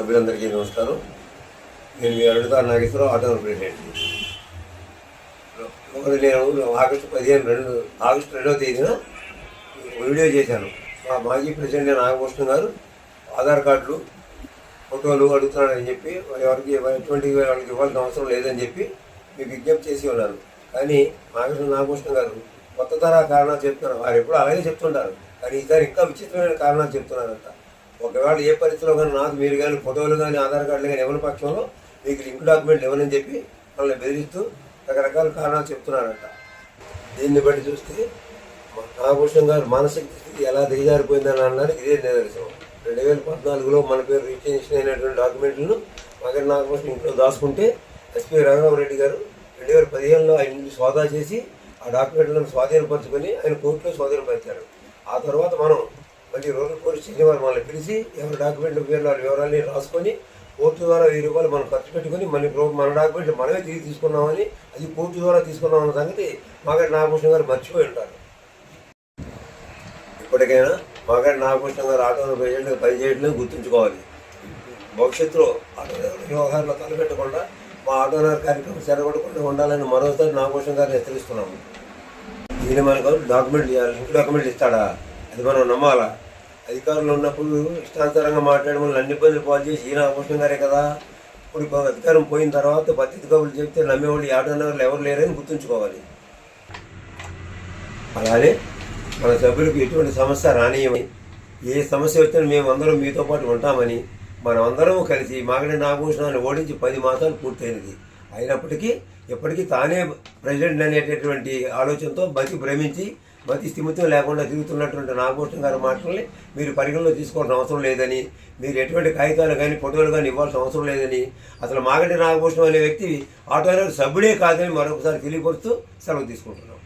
సభ్యులందరికీ నమస్కారం. నేను మీ అడుగుతా నాగేశ్వరరావు ఆటో ప్రెసిడెంట్ ఒకటి నేను ఆగస్టు పదిహేను రెండు ఆగస్టు రెండవ తేదీన వీడియో చేశాను. మా మాజీ ప్రెసిడెంట్ నాగభూషణ్ గారు ఆధార్ కార్డులు ఫోటోలు అడుగుతున్నాడని చెప్పి మరి ఎవరికి ఎటువంటి వాళ్ళకి ఇవ్వాల్సిన అవసరం లేదని చెప్పి మీకు విజ్ఞప్తి చేసి ఉన్నాను. కానీ నాగేశ్వర నాగభూషణ్ గారు కొత్త తరహా కారణాలు చెప్తున్నారు. వారు ఎప్పుడు అలాగే చెప్తుంటారు. కానీ ఈసారి ఇంకా విచిత్రమైన కారణాలు చెప్తున్నారంట. ఒకవేళ ఏ పరిస్థితిలో కానీ నాకు మీరు కానీ ఫోటోలు కానీ ఆధార్ కార్డులు కానీ ఇవ్వని పక్షంలో మీకు లింక్ డాక్యుమెంట్ ఇవ్వనని చెప్పి వాళ్ళని బెదిరిస్తూ రకరకాల కారణాలు చెప్తున్నారంట. దీన్ని బట్టి చూస్తే మా- నాగభూషణ్ గారు మానసిక స్థితి ఎలా దిగజారిపోయిందని అనడానికి ఇదే నిదర్శనం. రెండు వేల పద్నాలుగులో మన పేరు రిజిస్ట్రేషన్ అయినటువంటి డాక్యుమెంట్లను మగర నాగభూషణ్ ఇంట్లో దాచుకుంటే ఎస్పీ రఘురామరెడ్డి గారు రెండు వేల పదిహేనులో ఆయన సోదా చేసి ఆ డాక్యుమెంట్లను స్వాధీనపరచుకొని ఆయన కోర్టులో స్వాధీనపరిచారు. ఆ తర్వాత మనం పది రోజులు పోలీస్ స్టేషన్ వారు మనల్ని పిలిచి ఎవరి డాక్యుమెంట్ పేర్లు వాళ్ళ వివరాలని రాసుకొని కోర్టు ద్వారా వెయ్యి రూపాయలు మనం ఖర్చు పెట్టుకొని మన మన డాక్యుమెంట్లు మనమే తిరిగి తీసుకున్నామని అది కోర్టు ద్వారా తీసుకున్నామన్న సంగతి మాగడి నాగభూషణ్ గారు మర్చిపోయి ఉంటారు. ఇప్పటికైనా మాగడి నాగభూషణ్ గారు ఆటో ప్రెసిడెంట్గా పనిచేయడం గుర్తుంచుకోవాలి. భవిష్యత్తులో ఆటో వ్యవహారంలో తలపెట్టకుండా మా ఆటోనర్ కార్యక్రమం చెరగొట్టకుండా ఉండాలని మరోసారి నాగభూషణ్ గారిని హెచ్చరిస్తున్నాము. దీని మనకు డాక్యుమెంట్ ఇవ్వాలి ఇంటి డాక్యుమెంట్ ఇస్తాడా? అది మనం నమ్మాలా? అధికారులు ఉన్నప్పుడు ఇష్టానుసారంగా మాట్లాడి మనల్ని అన్ని ఇబ్బందులు పాలు చేసి ఈయన నాగభూషణ్ గారే కదా ఇప్పుడు అధికారం పోయిన తర్వాత పత్రిక కబుర్లు చెప్తే నమ్మేవాళ్ళు ఈ ఆటోనగర్లు ఎవరు లేరని గుర్తుంచుకోవాలి. అలానే మన సభ్యులకు ఎటువంటి సమస్య రానియమని ఏ సమస్య వచ్చినా అందరం మీతో పాటు ఉంటామని మనమందరం కలిసి మాగడి నాగభూషణాన్ని ఓడించి పది మాసాలు పూర్తయినది. అయినప్పటికీ ఎప్పటికీ తానే ప్రెసిడెంట్ అనేటటువంటి ఆలోచనతో బతి భ్రమించి మతి స్థిమితం లేకుండా తిరుగుతున్నటువంటి నాగభూషణ్ గారి మాటల్ని మీరు పరిగణలో తీసుకోవాల్సిన అవసరం లేదని మీరు ఎటువంటి కాగితాలు కానీ ఫోటోలు కానీ ఇవ్వాల్సిన అవసరం లేదని అసలు మాగంటి నాగభూషణం అనే వ్యక్తి ఆటోలో సభ్యుడే కాదని మరొకసారి తెలియపరుస్తూ సెలవు తీసుకుంటున్నాం.